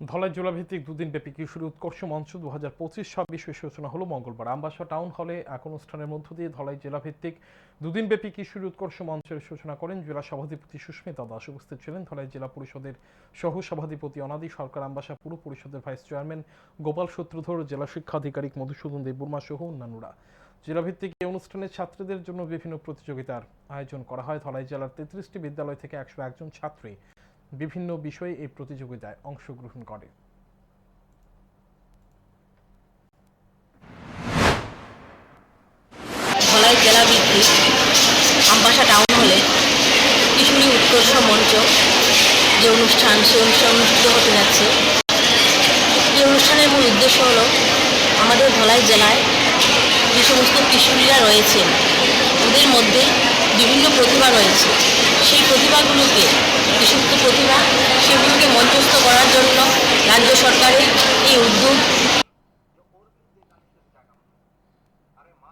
ধলাই জেলাভিত্তিক দুদিন ব্যাপী কিশোরী উৎকর্ষ মঞ্চ দু হাজার পঁচিশ ছাব্বিশ সূচনা হলো মঙ্গলবার। আমবাসা টাউন হলে এক অনুষ্ঠানের মধ্য দিয়ে ধলাই জেলাভিত্তিক দুদিন ব্যাপী কিশোরী উৎকর্ষ মঞ্চের সূচনা করেন জেলা সভাধিপতি সুস্মিতা দাস। উপস্থিত ছিলেন ধলাই জেলা পরিষদের সহ সভাধিপতি অনাদি সরকার আমবাসা পুর পরিষদের ভাইস চেয়ারম্যান গোপাল সূত্রধর, জেলা শিক্ষা আধিকারিক মধুসূদন দেববর্মা সহ অন্যান্যরা। জেলাভিত্তিক এই অনুষ্ঠানে ছাত্রীদের জন্য বিভিন্ন প্রতিযোগিতার আয়োজন করা হয়। ধলাই জেলার তেত্রিশটি বিদ্যালয় থেকে একশো একজন ছাত্রী বিভিন্ন বিষয়ে এই প্রতিযোগিতায় অংশগ্রহণ করে। ধলাই জেলা ভিত্তিক আমবাসা টাউন হলে কিশোরী উৎকর্ষ মঞ্চ যে অনুষ্ঠান সেই অনুষ্ঠান অনুষ্ঠিত হতে যাচ্ছে। এই অনুষ্ঠানের মূল উদ্দেশ্য হলো আমাদের ধলাই জেলায় যে সমস্ত কিশোরীরা রয়েছে ওদের মধ্যে বিভিন্ন প্রতিভা রয়েছে সেই প্রতিভাগুলোকে যে সমস্ত প্রতিভা সেগুলোকে মঞ্চস্থ করার জন্য রাজ্য সরকারের এই